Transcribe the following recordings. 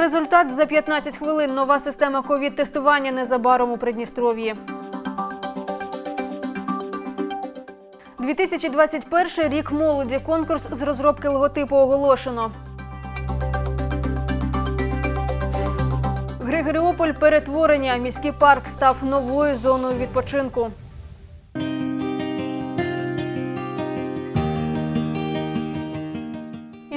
Результат за 15 хвилин. Нова система ковід-тестування незабаром у Придністров'ї. 2021 рік молоді. Конкурс з розробки логотипу оголошено. Григоріополь перетворення. Міський парк став новою зоною відпочинку.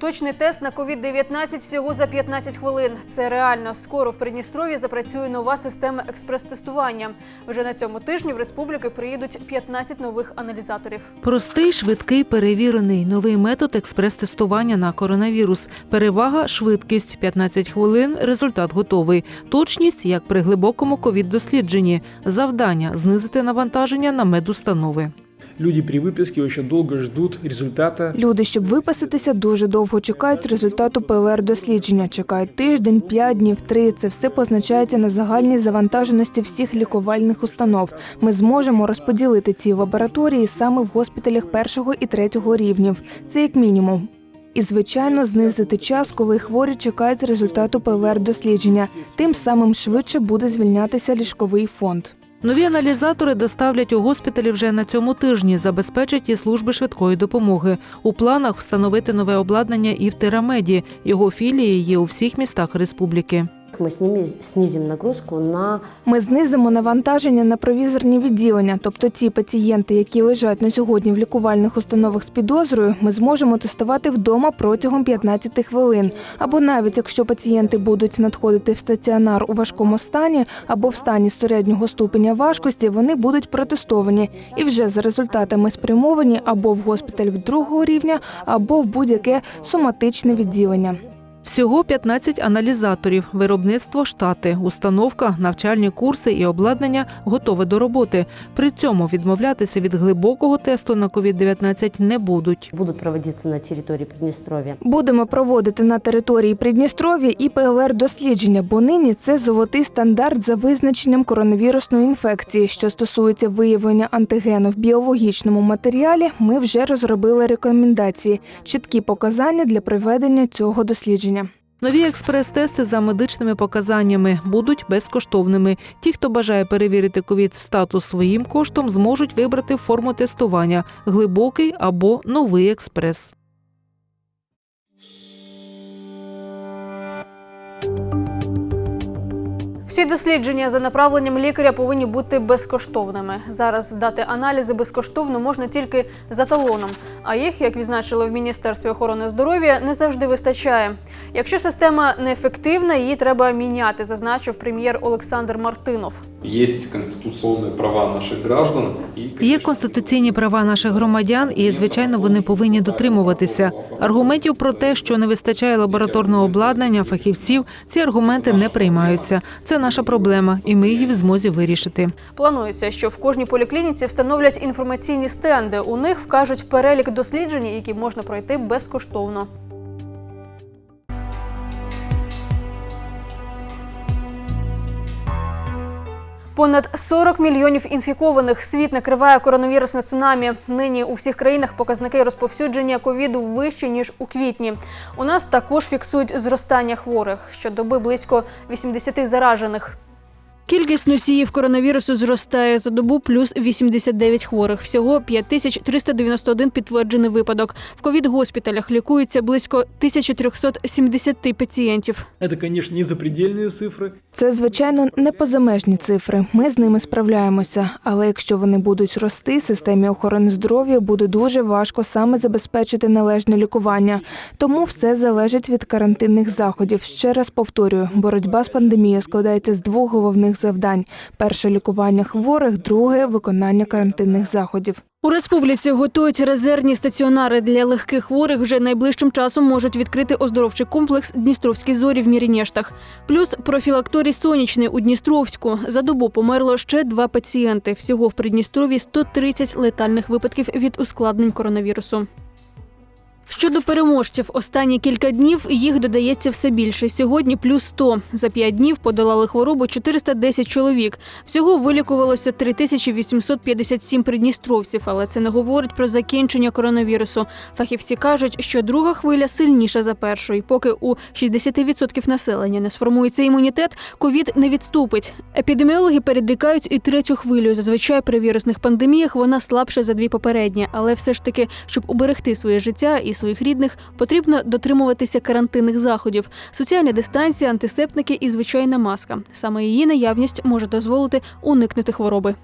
Точний тест на COVID-19 всього за 15 хвилин. Це реально. Скоро в Придністров'ї запрацює нова система експрес-тестування. Вже на цьому тижні в республіки приїдуть 15 нових аналізаторів. Простий, швидкий, перевірений новий метод експрес-тестування на коронавірус. Перевага швидкість 15 хвилин. Результат готовий. Точність як при глибокому ковід-дослідженні. Завдання знизити навантаження на медустанови. Люди при выписке очень долго ждут результата. Люди, щоб виписатися, дуже довго чекають результату ПЛР-дослідження. Чекають тиждень, п'ять днів, три. Це все позначається на загальній завантаженості всіх лікувальних установ. Ми зможемо розподілити ці лабораторії саме в госпіталях першого і третього рівнів. Це як мінімум. І, звичайно, знизити час, коли хворі чекають результату ПЛР-дослідження. Тим самим швидше буде звільнятися ліжковий фонд. Нові аналізатори доставлять у госпіталі вже на цьому тижні, забезпечать і служби швидкої допомоги. У планах встановити нове обладнання і в Терамеді. Його філії є у всіх містах республіки. Мы с ними нагрузку на Ми знизимо навантаження на провізорні відділення, тобто ті пацієнти, які лежать на сьогодні в лікувальних установах з підозрою, ми зможемо тестувати вдома протягом 15 хвилин. Або навіть якщо пацієнти будуть надходити в стаціонар у важкому стані або в стані середнього ступеня важкості, вони будуть протестовані і вже за результатами спрямовані або в госпіталь другого рівня, або в будь-яке соматичне відділення. Всього 15 аналізаторів, виробництво штати, установка, навчальні курси і обладнання готове до роботи. При цьому відмовлятися від глибокого тесту на COVID-19 не будуть. будут проводиться на территории Приднестровья. Будемо проводити на території Придністров'я і ПЛР дослідження, бо нині це золотий стандарт за визначенням коронавірусної інфекції. Що стосується виявлення антигену в біологічному матеріалі, ми вже розробили рекомендації, чіткі показання для проведення цього дослідження. Нові експрес-тести за медичними показаннями будуть безкоштовними. Ті, хто бажає перевірити ковід статус своїм коштом, зможуть вибрати форму тестування глибокий або новий експрес. Всі дослідження за направленням лікаря повинні бути безкоштовними. Зараз здати аналізи безкоштовно можна тільки за талоном, а їх, як відзначили в Міністерстві охорони здоров'я, не завжди вистачає. Якщо система неефективна, її треба міняти, зазначив прем'єр Олександр Мартинов. Есть конституционные права наших граждан. И, Є конституційні права наших громадян, і звичайно вони повинні дотримуватися. Аргументів про те, що не вистачає лабораторного обладнання, фахівців, ці аргументи не приймаються. Це наша проблема, і ми її в змозі вирішити. Планується, що в кожній поліклініці встановлять інформаційні стенди. У них вкажуть перелік досліджень, які можна пройти безкоштовно. Понад 40 мільйонів інфікованих світ накриває коронавірусне цунамі. Нині у всіх країнах показники розповсюдження ковіду вищі ніж у квітні. У нас також фіксують зростання хворих. Щодоби близько 80 заражених. Кількість носіїв коронавірусу зростає за добу плюс 89 хворих. Всього 5391 підтверджений випадок. В ковід-госпіталях лікується близько 1370 пацієнтів. Это, конечно, не запредельные цифры. Це, звичайно, не позамежні цифри. Ми з ними справляємося. Але якщо вони будуть рости, системі охорони здоров'я буде дуже важко саме забезпечити належне лікування. Тому все залежить від карантинних заходів. Ще раз повторюю, боротьба з пандемією складається з двох головних завдань: перше лікування хворих, друге виконання карантинних заходів. У республіці готують резервні стаціонари для легких хворих. Вже найближчим часом можуть відкрити оздоровчий комплекс Дністровські зорі в Мірінєштах. Плюс профілакторій сонячний у Дністровську. За добу померло ще два пацієнти. Всього в Придністрові 130 летальних випадків від ускладнень коронавірусу. Щодо переможців, останні кілька днів їх додається все більше. Сьогодні плюс 100. За п'ять днів подолали хворобу 410 чоловік. Всього вилікувалося 3857 придністровців, але це не говорить про закінчення коронавірусу. Фахівці кажуть, що друга хвиля сильніша за першу. Поки у 60% населення не сформується імунітет, ковід не відступить. Епідеміологи передрікають і третю хвилю. Зазвичай при вірусних пандеміях вона слабша за дві попередні, але все ж таки, щоб уберегти своє життя і своїх рідних, потрібно дотримуватися карантинних заходів, соціальна дистанція, антисептики і звичайна маска. Саме її наявність може дозволити уникнути хвороби.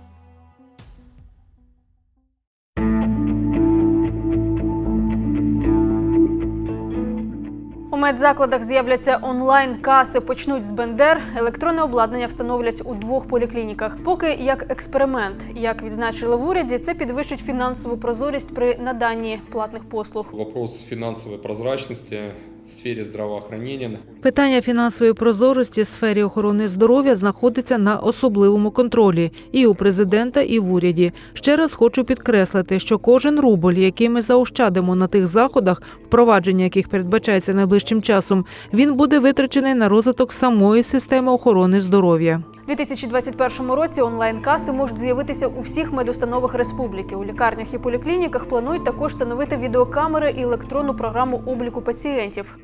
У медзакладах з'являться онлайн-каси, почнуть з Бендер. Електронне обладнання встановлять у двох поліклініках. Поки як експеримент, як відзначили в уряді, це підвищить фінансову прозорість при наданні платних послуг. Вопрос фінансової прозрачности в сфері здравоохранення. Питання фінансової прозорості в сфері охорони здоров'я знаходиться на особливому контролі і у президента, і в уряді. Ще раз хочу підкреслити, що кожен рубль, який ми заощадимо на тих заходах, впровадження яких передбачається найближчим часом, він буде витрачений на розвиток самої системи охорони здоров'я. У 2021 році онлайн-каси можуть з'явитися у всіх медустановах республіки. У лікарнях і поліклініках планують також встановити відеокамери і електронну програму обліку пацієнтів.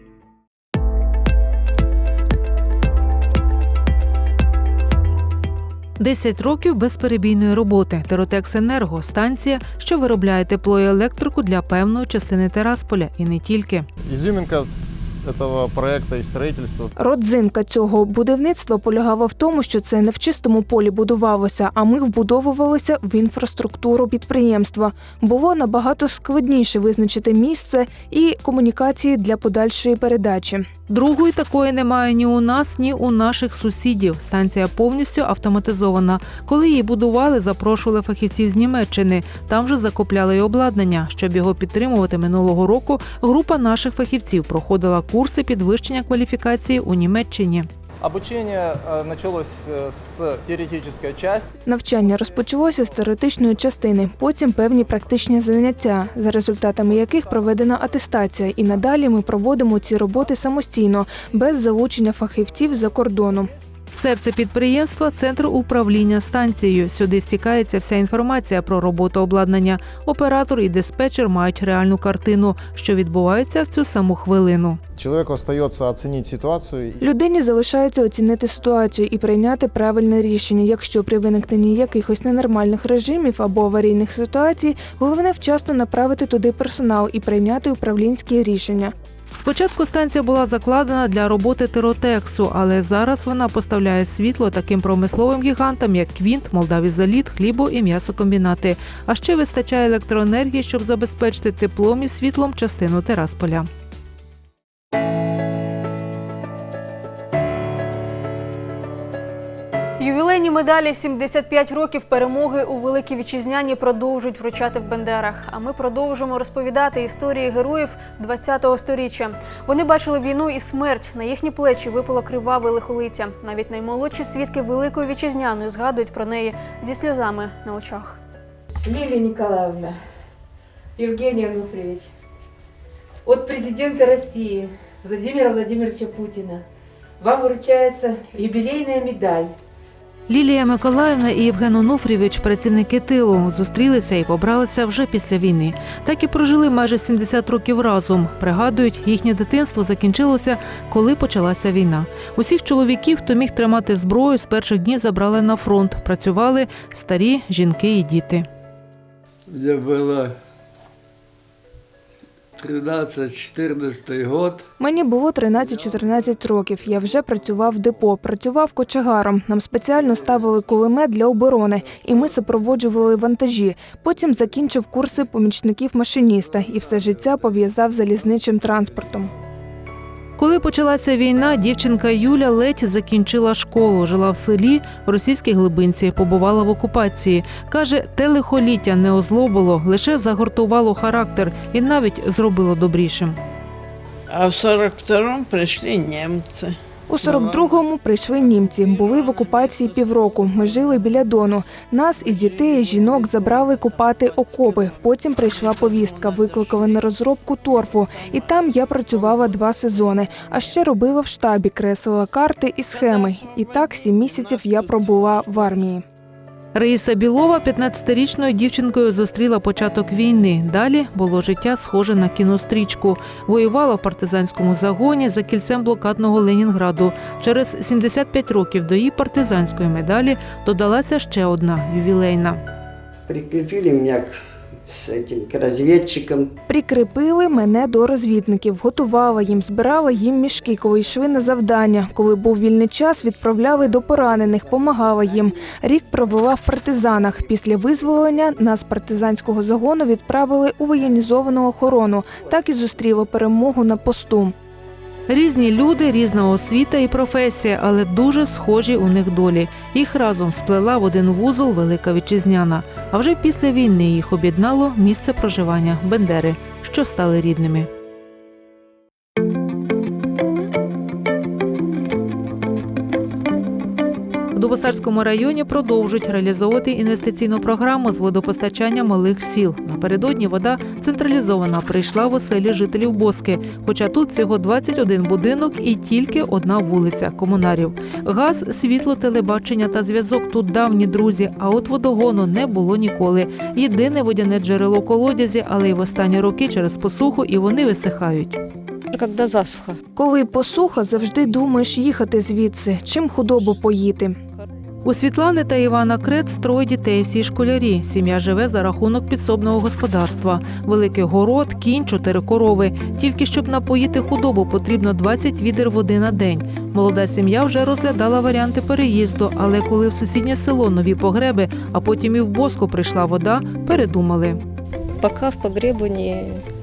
Десять років безперебійної роботи. Теротекс Енерго станція, що виробляє тепло і електрику для певної частини Терасполя, і не тільки. Изюминка с этого проекта и строительства Родзинка цього будівництва полягала в тому, що це не в чистому полі будувалося, а ми вбудовувалися в інфраструктуру підприємства. Було набагато складніше визначити місце і комунікації для подальшої передачі. Другої такої немає ні у нас, ні у наших сусідів. Станція повністю автоматизована. Коли її будували, запрошували фахівців з Німеччини. Там же закупляли й обладнання. Щоб його підтримувати минулого року, група наших фахівців проходила курси підвищення кваліфікації у Німеччині. Обучення почалось з теоретичної с теоретической части. Навчання розпочалося з теоретичної частини, потім певні практичні заняття, за результатами яких проведена атестація. І надалі ми проводимо ці роботи самостійно, без залучення фахівців за кордону. Серце підприємства центр управління станцією. Сюди стікається вся інформація про роботу обладнання. Оператор і диспетчер мають реальну картину, що відбувається в цю саму хвилину. человеку остается оценить ситуацию Людині залишається оцінити ситуацію і прийняти правильне рішення. Якщо при виникненні якихось ненормальних режимів або аварійних ситуацій, головне вчасно направити туди персонал і прийняти управлінські рішення. Спочатку станція була закладена для роботи теротексу, але зараз вона поставляє світло таким промисловим гігантам, як Квінт, Молдавізоліт, хлібо і м'ясокомбінати. А ще вистачає електроенергії, щоб забезпечити теплом і світлом частину Терасполя. Ювілейні медалі 75 років перемоги у Великій Вітчизняні продовжують вручати в Бендерах. А ми продовжимо розповідати історії героїв 20-го сторіччя. Вони бачили війну і смерть. На їхні плечі випало криваве лихолиття. Навіть наймолодші свідки Великої Вітчизняної згадують про неї зі сльозами на очах. Лилия Николаевна, Евгений Ануфриевич, от президента России Владимира Владимировича Путина вам вручается юбилейная медаль Лілія Миколаївна і Євген Онуфрійович, працівники тилу, зустрілися і побралися вже після війни. Так і прожили майже 70 років разом. Пригадують, їхнє дитинство закінчилося, коли почалася війна. Усіх чоловіків, хто міг тримати зброю, з перших днів забрали на фронт. Працювали старі жінки і діти. Мне было 13-14 год. Мені було 13-14 років. Я вже працював в депо, працював кочегаром. Нам спеціально ставили кулемет для оборони, і ми супроводжували вантажі. Потім закінчив курси помічників машиніста і все життя пов'язав залізничим транспортом. Коли почалася війна, дівчинка Юля ледь закінчила школу, жила в селі в російській глибинці, побувала в окупації. Каже, те лихоліття не озлобило, лише загортувало характер і навіть зробило добрішим. А в 42-м пришли немцы. У 42-му прийшли німці. Були в окупації півроку. Ми жили біля Дону. Нас і дітей, і жінок забрали купати окопи. Потім прийшла повістка. Викликали на розробку торфу. І там я працювала два сезони. А ще робила в штабі, креслила карти і схеми. І так сім місяців я пробула в армії. Раїса Білова 15-річною дівчинкою зустріла початок війни. Далі було життя схоже на кінострічку. Воювала в партизанському загоні за кільцем блокадного Ленінграду. Через 75 років до її партизанської медалі додалася ще одна ювілейна. Прикріпили мене к, с этим, к. Прикріпили мене до розвідників, готувала їм, збирала їм мішки, коли йшли на завдання. Коли був вільний час, відправляли до поранених, помагала їм. Рік провела в партизанах. Після визволення нас з партизанського загону відправили у воєнізовану охорону. Так і зустріла перемогу на посту. Різні люди, різна освіта і професія, але дуже схожі у них долі. Їх разом сплела в один вузол Велика Вітчизняна. А вже після війни їх об'єднало місце проживання Бендери, що стали рідними. В Дубосарському районі продовжують реалізовувати інвестиційну програму з водопостачання малих сіл. Напередодні вода централізована прийшла в оселі жителів Боски. Хоча тут всього 21 будинок і тільки одна вулиця комунарів. Газ, світло, телебачення та зв'язок тут давні друзі. А от водогону не було ніколи. Єдине водяне джерело колодязі, але й в останні роки через посуху і вони висихають. Засуха. Коли посуха, завжди думаєш їхати звідси, чим худобу поїти. У Світлани та Івана Крец троє дітей, всі школярі. Сім'я живе за рахунок підсобного господарства. Великий город, кінь, чотири корови. Тільки щоб напоїти худобу, потрібно 20 відер води на день. Молода сім'я вже розглядала варіанти переїзду, але коли в сусіднє село нові погреби, а потім і в Боску прийшла вода, передумали. Пока в погребу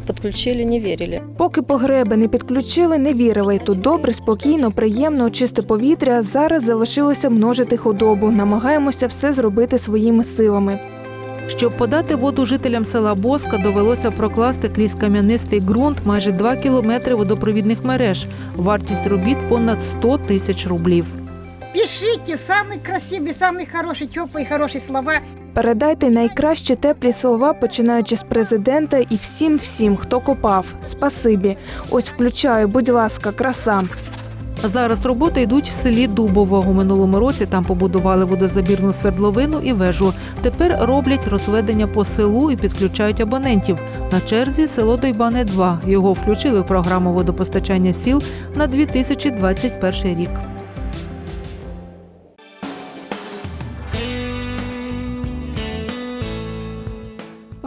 подключили, не верили. Поки погреби не підключили, не вірили. Тут добре, спокійно, приємно, чисте повітря. Зараз залишилося множити худобу. Намагаємося все зробити своїми силами. Щоб подати воду жителям села Боска, довелося прокласти крізь кам'янистий ґрунт майже 2 кілометри водопровідних мереж. Вартість робіт понад 100 тисяч рублів. Пишите самые красивые, самые хорошие, теплые, хорошие слова. Передайте найкращі теплі слова, починаючи з президента і всім всім, хто копав. Спасибі. Ось включаю, будь ласка, краса. Зараз роботи йдуть в селі Дубово. У минулому році там побудували водозабірну свердловину і вежу. Тепер роблять розведення по селу і підключають абонентів. На черзі село Дойбане 2 Його включили в програму водопостачання сіл на 2021 рік.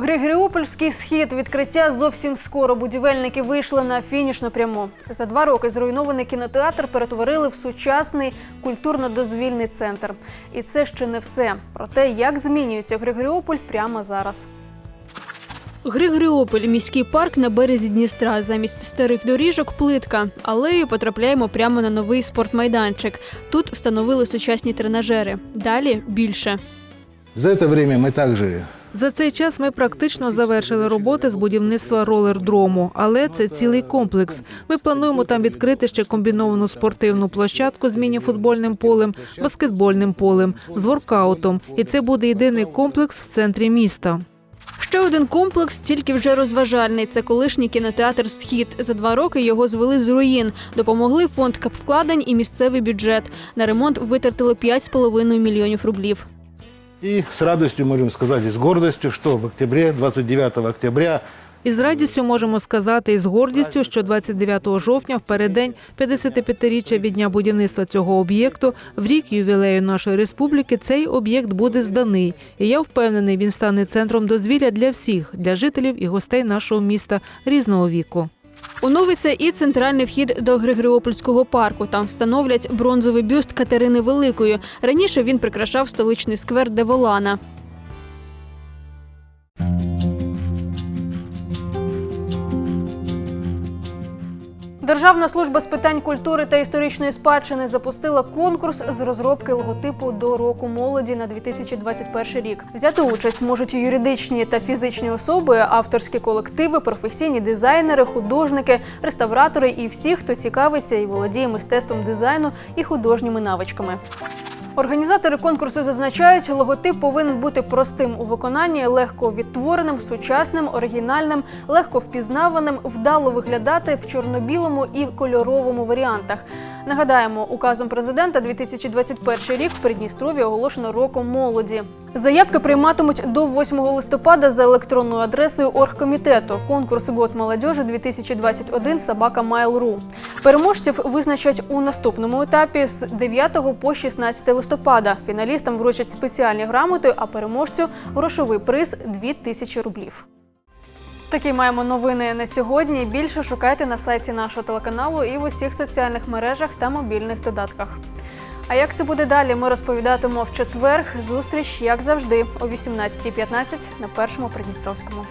Григоріопольський схід відкриття зовсім скоро. Будівельники вийшли на фінішну пряму. За два роки зруйнований кінотеатр перетворили в сучасний культурно-дозвільний центр. І це ще не все. Про те, як змінюється Григоріополь прямо зараз. Григоріополь міський парк на березі Дністра. Замість старих доріжок плитка. Алею потрапляємо прямо на новий спортмайданчик. Тут встановили сучасні тренажери. Далі більше. За это время мы также За цей час ми практично завершили роботи з будівництва ролердрому, але це цілий комплекс. Ми плануємо там відкрити ще комбіновану спортивну площадку з міні-футбольним полем, баскетбольним полем, з воркаутом. І це буде єдиний комплекс в центрі міста. Ще один комплекс, тільки вже розважальний. Це колишній кінотеатр Схід. За два роки його звели з руїн. Допомогли фонд капвкладень і місцевий бюджет. На ремонт витратили 5,5 мільйонів рублів. И с радостью можем сказать, и с гордостью, что в октябре, 29 октября, І з радістю можемо сказати і з гордістю, що 29 жовтня, в переддень 55-річчя від дня будівництва цього об'єкту, в рік ювілею нашої республіки, цей об'єкт буде зданий. І я впевнений, він стане центром дозвілля для всіх, для жителів і гостей нашого міста різного віку. Оновиться і центральний вхід до Григоріопольського парку. Там встановлять бронзовий бюст Катерини Великої. Раніше він прикрашав столичний сквер Деволана. Державна служба з питань культури та історичної спадщини запустила конкурс з розробки логотипу до року молоді на 2021 рік. Взяти участь можуть юридичні та фізичні особи, авторські колективи, професійні дизайнери, художники, реставратори і всі, хто цікавиться і володіє мистецтвом дизайну і художніми навичками. Організатори конкурсу зазначають, логотип повинен бути простим у виконанні, легко відтвореним, сучасним, оригінальним, легко впізнаваним, вдало виглядати в чорно-білому і кольоровому варіантах. Нагадаємо, указом президента 2021 рік в Придністрові оголошено роком молоді. Заявки прийматимуть до 8 листопада за електронною адресою оргкомітету. Конкурс «Год молодежи 2021 собака Mail.ru. Переможців визначать у наступному етапі з 9 по 16 листопада. Фіналістам вручать спеціальні грамоти, а переможцю грошовий приз 2 тисячі рублів. Такі маємо новини на сьогодні. Більше шукайте на сайті нашого телеканалу і в усіх соціальних мережах та мобільних додатках. А як це буде далі? Ми розповідатимо в четвер. Зустріч, як завжди, о 18.15 на першому Придністровському.